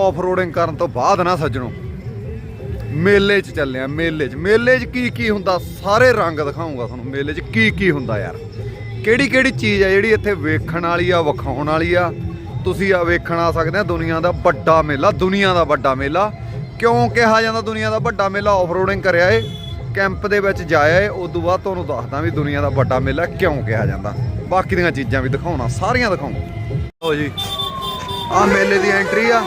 Of ਰੋਡਿੰਗ ਕਰਨ ਤੋਂ ਬਾਅਦ ਨਾ ਸੱਜਣੋ। ਮੇਲੇ 'ਚ ਚੱਲੇ ਆ, ਮੇਲੇ 'ਚ। ਮੇਲੇ 'ਚ ਕੀ ਕੀ ਹੁੰਦਾ? ਸਾਰੇ ਰੰਗ ਦਿਖਾਉਂਗਾ ਤੁਹਾਨੂੰ। ਮੇਲੇ 'ਚ ਕੀ ਕੀ ਹੁੰਦਾ ਯਾਰ? ਕਿਹੜੀ ਕਿਹੜੀ ਚੀਜ਼ ਆ ਜਿਹੜੀ ਇੱਥੇ ਵੇਖਣ ਵਾਲੀ ਆ, ਵਿਖਾਉਣ ਵਾਲੀ ਆ? ਤੁਸੀਂ ਆ ਵੇਖਣ ਆ ਸਕਦੇ ਆ, ਦੁਨੀਆ ਦਾ ਵੱਡਾ ਮੇਲਾ, ਦੁਨੀਆ ਦਾ ਵੱਡਾ ਮੇਲਾ। ਕਿਉਂ ਕਿਹਾ ਜਾਂਦਾ ਦੁਨੀਆ ਦਾ ਵੱਡਾ ਮੇਲਾ? ਆਫ ਰੋਡਿੰਗ ਕਰਿਆ ਏ, ਕੈਂਪ ਦੇ ਵਿੱਚ ਜਾਇਆ ਏ। ਉਸ ਤੋਂ ਬਾਅਦ ਤੁਹਾਨੂੰ ਦੱਸਦਾ ਵੀ ਦੁਨੀਆ ਦਾ ਵੱਡਾ ਮੇਲਾ ਕਿਉਂ ਕਿਹਾ ਜਾਂਦਾ। ਬਾਕੀ ਦੀਆਂ ਚੀਜ਼ਾਂ ਵੀ ਦਿਖਾਉਣਾ, ਸਾਰੀਆਂ ਦਿਖਾਉਂਗਾ ਲਓ ਜੀ ਆ ਮੇਲੇ ਦੀ ਐਂਟਰੀ ਆ।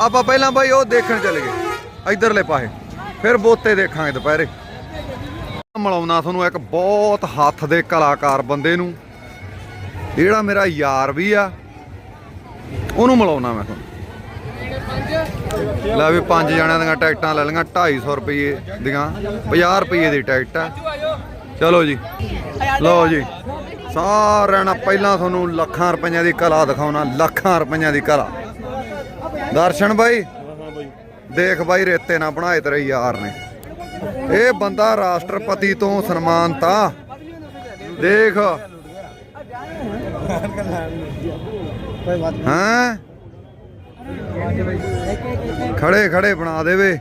ਆਪਾਂ ਪਹਿਲਾਂ ਬਾਈ ਉਹ ਦੇਖਣ ਚਲੇ ਗਏ, ਇਧਰਲੇ ਪਾਸੇ। ਫਿਰ ਬੋਤੇ ਦੇਖਾਂਗੇ ਦੁਪਹਿਰੇ। ਮਿਲਾਉਣਾ ਤੁਹਾਨੂੰ ਇੱਕ ਬਹੁਤ ਹੱਥ ਦੇ ਕਲਾਕਾਰ ਬੰਦੇ ਨੂੰ। ਜਿਹੜਾ ਮੇਰਾ ਯਾਰ ਵੀ ਆ, ਉਹਨੂੰ ਮਿਲਾਉਣਾ ਮੈਂ ਤੁਹਾਨੂੰ। ਲੈ ਵੀ ਪੰਜ ਜਣਿਆਂ ਦੀਆਂ ਟਿਕਟਾਂ ਲੈ ਲਈਆਂ 250 ਰੁਪਏ ਦੀਆਂ 50 ਰੁਪਏ ਦੀ ਟਿਕਟ ਆ। ਚਲੋ ਜੀ, ਲਓ ਜੀ। ਸਾਰਿਆਂ ਨਾਲ ਪਹਿਲਾਂ ਤੁਹਾਨੂੰ ਲੱਖਾਂ ਰੁਪਈਆਂ ਦੀ ਕਲਾ ਦਿਖਾਉਣਾ, ਲੱਖਾਂ ਰੁਪਈਆਂ ਦੀ ਕਲਾ। ਦਰਸ਼ਨ ਬਾਈ? ਦੇਖ ਬਾਈ ਰੇਤੇ ਨਾ ਬਣਾਏ ਤੇਰੇ ਯਾਰ ਨੇ। ਇਹ ਬੰਦਾ ਰਾਸ਼ਟਰਪਤੀ ਤੋਂ ਸਨਮਾਨਤਾ ਦੇਖ। ਹਾਂ? ਖੜੇ ਖੜੇ ਬਣਾ ਦੇਵੇ।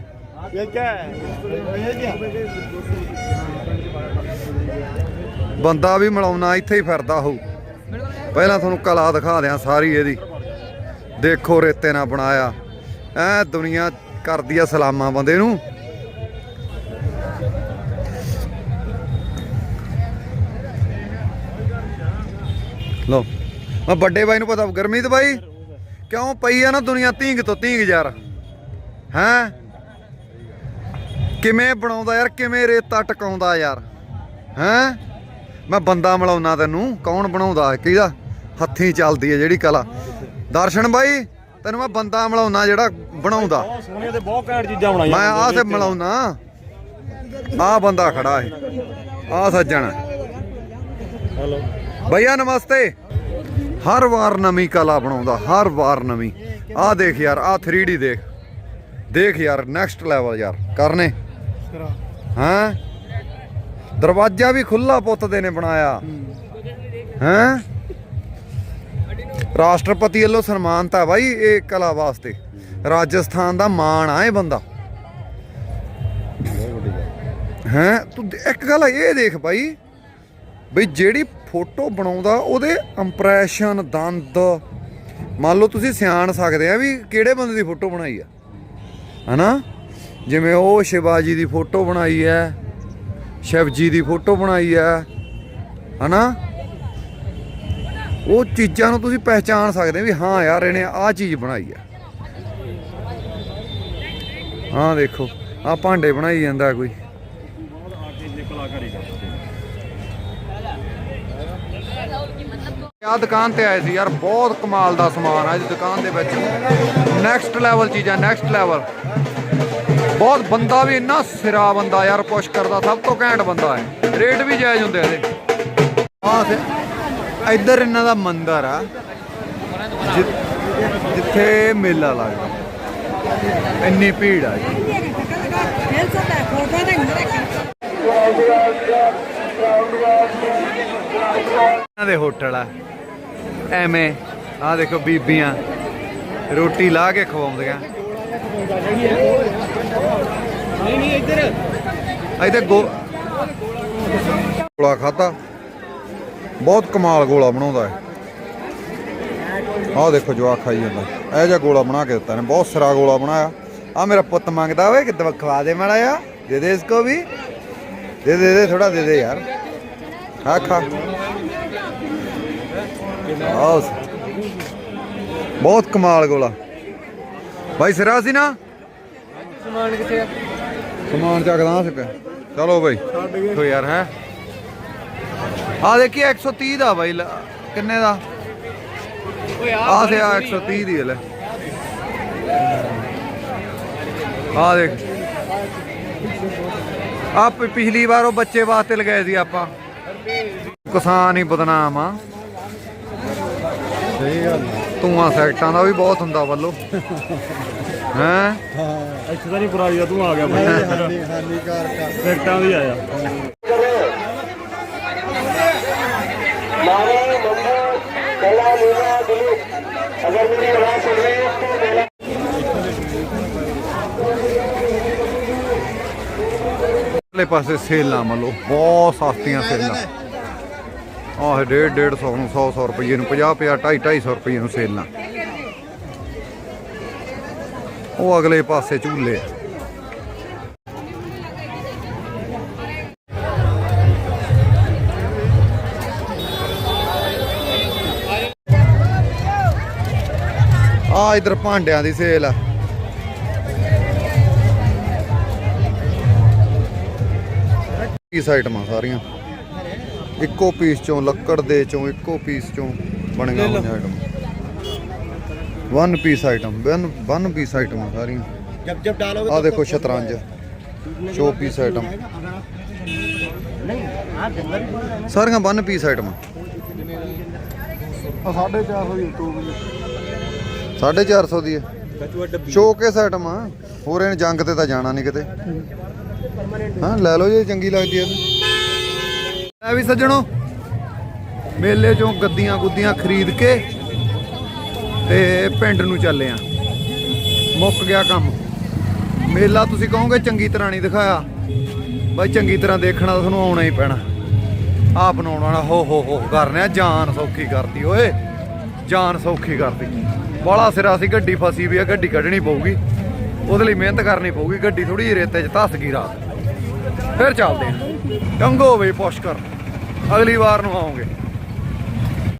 ਬੰਦਾ ਵੀ ਮਿਲਾਉਣਾ ਇੱਥੇ ਹੀ ਫਿਰਦਾ ਹੋਊ। ਪਹਿਲਾਂ ਤੁਹਾਨੂੰ ਕਲਾ ਦਿਖਾ ਦਿਆਂ ਸਾਰੀ ਇਹਦੀ। ਦੇਖੋ ਰੇਤੇ ਨਾਲ ਬਣਾਇਆ। ਐ ਦੁਨੀਆ ਕਰਦੀ ਆ ਸਲਾਮਾਂ ਬੰਦੇ ਨੂੰ। ਲੋ ਮੈਂ ਵੱਡੇ ਬਾਈ ਨੂੰ ਪਤਾ, ਗਰਮੀਤ ਬਾਈ, ਕਿਉਂ ਪਈ ਆ ਨਾ ਦੁਨੀਆ ਧੀਂਗ ਤੋਂ ਧੀਂਗ ਯਾਰ? ਹੈਂ? ਕਿਵੇਂ ਬਣਾਉਂਦਾ ਯਾਰ, ਕਿਵੇਂ ਰੇਤਾ ਟਕਾਉਂਦਾ ਯਾਰ? ਹੈਂ? ਮੈਂ ਬੰਦਾ ਮਿਲਾਉਣਾ ਤੈਨੂੰ, ਕੌਣ ਬਣਾਉਂਦਾ, ਕਿਹਦਾ? ਹੱਥੀਂ ਚੱਲਦੀ ਹੈ ਜਿਹੜੀ ਕਲਾ। ਦਰਸ਼ਨ ਬਾਈ ਤੈਨੂੰ ਮੈਂ ਬੰਦਾ ਮਿਲਾਉਣਾ ਜਿਹੜਾ ਬਣਾਉਂਦਾ। ਬਹੁਤ ਤੇ ਬਹੁਤ ਘੈਂਟ ਚੀਜ਼ਾਂ ਬਣਾਈਆਂ ਮੈਂ ਆਹ ਤੇ ਮਿਲਾਉਣਾ। ਆਹ ਬੰਦਾ ਖੜਾ ਹੈ ਆਹ ਸੱਜਣ। ਹਲੋ। ਭਈਆ ਨਮਸਤੇ। ਹਰ ਵਾਰ ਨਵੀਂ ਕਲਾ ਬਣਾਉਂਦਾ ਹਰ ਵਾਰ ਨਵੀਂ। ਆਹ ਦੇਖ ਯਾਰ ਆਹ 3D ਦੇਖ। ਦੇਖ ਯਾਰ ਨੈਕਸਟ ਲੈਵਲ ਯਾਰ ਕਰਨੇ। ਹਾਂ? ਦਰਵਾਜ਼ਾ ਵੀ ਖੁੱਲਾ ਪੁੱਤ ਦੇ ਨੇ ਬਣਾਇਆ। ਹਾਂ? ਰਾਸ਼ਟਰਪਤੀ ਵੱਲੋਂ ਸਨਮਾਨਤਾ ਹੈ ਬਾਈ ਇਹ ਕਲਾ ਵਾਸਤੇ। ਰਾਜਸਥਾਨ ਦਾ ਮਾਣ ਆ ਇਹ ਬੰਦਾ। ਹੈਂ? ਤੂੰ ਇੱਕ ਗੱਲ ਇਹ ਦੇਖ ਬਾਈ, ਬਈ ਜਿਹੜੀ ਫੋਟੋ ਬਣਾਉਂਦਾ, ਉਹਦੇ ਇੰਪ੍ਰੈਸ਼ਨ ਦੰਦ, ਮੰਨ ਲਓ ਤੁਸੀਂ ਸਿਆਣ ਸਕਦੇ ਆ ਵੀ ਕਿਹੜੇ ਬੰਦੇ ਦੀ ਫੋਟੋ ਬਣਾਈ ਆ। ਹਨਾ? ਜਿਵੇਂ ਉਹ ਸ਼ਿਵਾਜੀ ਦੀ ਫੋਟੋ ਬਣਾਈ ਹੈ, ਸ਼ਿਵਜੀ ਦੀ ਫੋਟੋ ਬਣਾਈ ਹੈ, ਹਨਾ? ਉਹ ਚੀਜ਼ਾਂ ਨੂੰ ਤੁਸੀਂ ਪਹਿਚਾਨ ਸਕਦੇ ਵੀ ਹਾਂ ਯਾਰ ਇਹਨੇ ਆਹ ਚੀਜ਼ ਬਣਾਈ ਆ। ਹਾਂ ਦੇਖੋ ਆ ਭਾਂਡੇ ਬਣਾਈ ਜਾਂਦਾ ਕੋਈ। ਆ ਦੁਕਾਨ ਤੇ ਆਏ ਸੀ ਯਾਰ, ਬਹੁਤ ਕਮਾਲ ਦਾ ਸਮਾਨ ਆ ਇਸ ਦੁਕਾਨ ਦੇ ਵਿੱਚ। ਨੈਕਸਟ ਲੈਵਲ ਚੀਜ਼ਾਂ ਨੈਕਸਟ ਲੈਵਲ ਬਹੁਤ ਬੰਦਾ ਵੀ ਇੰਨਾ ਸਿਰਾ ਬੰਦਾ ਯਾਰ, ਪੁਸ਼ ਕਰਦਾ, ਸਭ ਤੋਂ ਘੈਂਟ ਬੰਦਾ ਹੈ। ਰੇਟ ਵੀ ਜਾਇਜ਼ ਹੁੰਦੇ ਇਹਦੇ। ਆਹ ਇੱਧਰ ਇਹਨਾਂ ਦਾ ਮੰਦਰ ਆ ਜਿੱਥੇ ਮੇਲਾ ਲੱਗਦਾ। ਇੰਨੀ ਭੀੜ ਆ ਜੀ। ਇਹਨਾਂ ਦੇ ਹੋਟਲ ਆ। ਐਵੇਂ ਆ ਦੇਖੋ ਬੀਬੀਆਂ ਰੋਟੀ ਲਾ ਕੇ ਖਵਾਉਂਦੀਆਂ। ਨਹੀਂ ਨਹੀਂ ਇੱਧਰ। ਇੱਧਰ ਗੋਲਾ ਖਾਤਾ ਬਹੁਤ ਕਮਾਲ ਗੋਲਾ ਬਣਾਉਂਦਾ ਹੈ ਆਹ ਦੇਖੋ ਜਵਾਕ ਖਾਈ ਜਾਂਦਾ। ਇਹ ਜਿਹਾ ਗੋਲਾ ਬਣਾ ਕੇ ਦਿੱਤਾ ਨੇ ਬਹੁਤ ਸਰਾ ਗੋਲਾ ਬਣਾਇਆ। ਆ ਮੇਰਾ ਪੁੱਤ ਮੰਗਦਾ ਓਏ ਕਿਤੇ ਖਵਾ ਦੇ ਮਾੜਾ ਆ ਦੇ ਦੇ ਇਸਕੋ ਵੀ। ਦੇ ਦੇ ਦੇ ਥੋੜਾ ਦੇ ਦੇ ਯਾਰ। ਖਾ ਖਾ। ਆਹ। ਬਹੁਤ ਕਮਾਲ ਗੋਲਾ। ਭਾਈ ਸਿਰਾ ਸੀ ਨਾ? ਸਮਾਨ ਕਿੱਥੇ ਆ? ਸਮਾਨ ਚੱਕਦਾ ਸਿੱਕ ਚਲੋ ਭਾਈ ਛੱਡ ਗਏ ਯਾਰ ਹੈ। ਆ ਦੇਖੀ 130 ਦਾ ਬਾਈ ਕਿੰਨੇ ਦਾ? ਓਏ ਆ 130 ਦੀ ਲੈ। ਆ ਦੇਖ। ਆ ਪਿਛਲੀ ਵਾਰ ਉਹ ਬੱਚੇ ਵਾਸਤੇ ਲਗਾਏ ਸੀ ਆਪਾਂ। ਕਿਸਾਨ ਹੀ ਬਦਨਾਮ ਆ। ਸਹੀ ਸੈਕਟਾਂ ਦਾ ਵੀ ਬਹੁਤ ਹੁੰਦਾ ਵੱਲੋਂ। ਹੈ? ਹਾਂ ਇੱਥੇ ਤਾਂ ਨਹੀਂ ਪੁਰਾਣੀ ਦਾ ਤੂੰ ਆ ਗਿਆ। ਸੈਕਟਾਂ ਦੀ ਆਇਆ। मारे मंदिर कला लीला दिलीप ਪਾਸੇ ਸੇਲਾਂ ਮੱਲੋ ਬਹੁਤ ਸਸਤੀਆਂ ਸੇਲਾਂ ਆਹ 1.5 150 ਨੂੰ 100 100 ਰੁਪਏ ਨੂੰ 50 50 2.5 250 ਰੁਪਏ ਨੂੰ ਸੇਲਾਂ ਉਹ ਅਗਲੇ ਪਾਸੇ ਝੂਲੇ ਆ ਇਧਰ ਭਾਂਡਿਆਂ ਦੀ ਸੇਲ ਆ। ਪੀਸ ਆਈਟਮਾਂ ਸਾਰੀਆਂ? ਇੱਕੋ ਪੀਸ ਚੋਂ ਲੱਕੜ ਦੇ ਚੋਂ ਇੱਕੋ ਪੀਸ ਚੋਂ ਬਣੀਆਂ ਹੋਈਆਂ item one piece item one one piece ਆਈਟਮਾਂ ਸਾਰੀਆਂ। ਜਬ ਜਬ ਡਾਲੋਗੇ ਆ ਦੇਖੋ ਸ਼ਤਰੰਜ। ਚੋ ਪੀਸ ਆਈਟਮ ਸਾਰੀਆਂ ਵਨ ਪੀਸ ਆਈਟਮਾਂ ਆ। 450 YouTube 450 ਦੀ ਹੈ। ਕਚੂਆ ਡੱਬੀ। ਸ਼ੋਕੇਸ ਆਈਟਮ ਆ। ਹੋਰ ਇਹਨੇ ਜੰਗ ਤੇ ਤਾਂ ਜਾਣਾ ਨਹੀਂ ਕਿਤੇ। ਹਾਂ ਲੈ ਲਓ ਜੇ ਚੰਗੀ ਲੱਗਦੀ ਹੈ ਐ ਵੀ ਸੱਜਣੋ ਮੇਲੇ ਚੋਂ ਗੱਦੀਆਂ ਗੁੱਦੀਆਂ ਖਰੀਦ ਕੇ ਤੇ ਪਿੰਡ ਨੂੰ ਚੱਲੇ ਆ। ਮੁੱਕ ਗਿਆ ਕੰਮ। ਮੇਲਾ ਤੁਸੀਂ ਕਹੋਗੇ ਚੰਗੀ ਤਰ੍ਹਾਂ ਨਹੀਂ ਦਿਖਾਇਆ। ਬਾਈ ਚੰਗੀ ਤਰ੍ਹਾਂ ਦੇਖਣਾ ਤੁਹਾਨੂੰ ਆਉਣਾ ਹੀ ਪੈਣਾ। ਆਪ ਬਣਾਉਣ ਵਾਲਾ ਹੋ ਹੋ ਹੋ ਕਰਨਿਆ ਜਾਨ ਸੌਖੀ ਕਰਤੀ ਓਏ। ਜਾਨ ਸੌਖੀ ਕਰਤੀ ਬਾਲਾ ਸਿਰਾ ਸੀ, ਗੱਡੀ ਫਸੀ ਵੀ ਆ, ਗੱਡੀ ਕੱਢਣੀ ਪਊਗੀ। ਉਹਦੇ ਲਈ ਮਿਹਨਤ ਕਰਨੀ ਪਊਗੀ, ਗੱਡੀ ਥੋੜੀ ਜਿਹੀ ਰੇਤੇ 'ਚ ਧੱਸ ਗਈ ਰਾਤ। ਫਿਰ ਚੱਲਦੇ ਆ ਟੰਗੋ ਵੇ ਪੁਸ਼ ਕਰ ਅਗਲੀ ਵਾਰ ਨੂੰ ਆਉਂਗੇ।